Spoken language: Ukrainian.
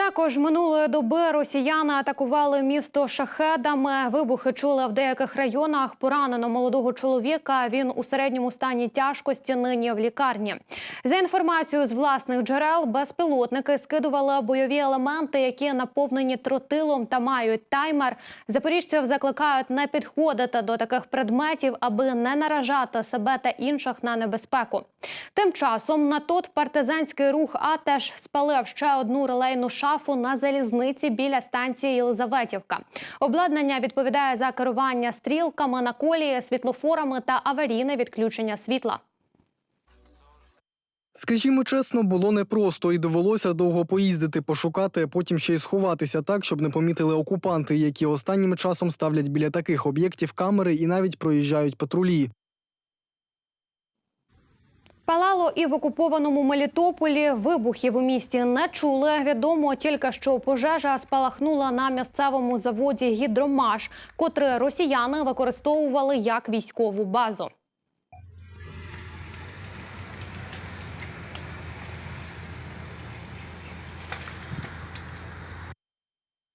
Також минулої доби росіяни атакували місто шахедами. Вибухи чули в деяких районах. Поранено молодого чоловіка. Він у середньому стані тяжкості нині в лікарні. За інформацією з власних джерел, безпілотники скидували бойові елементи, які наповнені тротилом та мають таймер. Запоріжців закликають не підходити до таких предметів, аби не наражати себе та інших на небезпеку. Тим часом на тот партизанський рух А спалив ще одну релейну шафу на залізниці біля станції Єлизаветівка. Обладнання відповідає за керування стрілками на колії, світлофорами та аварійне відключення світла. Скажімо чесно, було непросто і довелося довго поїздити, пошукати, потім ще й сховатися так, щоб не помітили окупанти, які останнім часом ставлять біля таких об'єктів камери і навіть проїжджають патрулі. Палало і в окупованому Мелітополі вибухів у місті не чули. Відомо тільки, що пожежа спалахнула на місцевому заводі Гідромаш, котрий росіяни використовували як військову базу.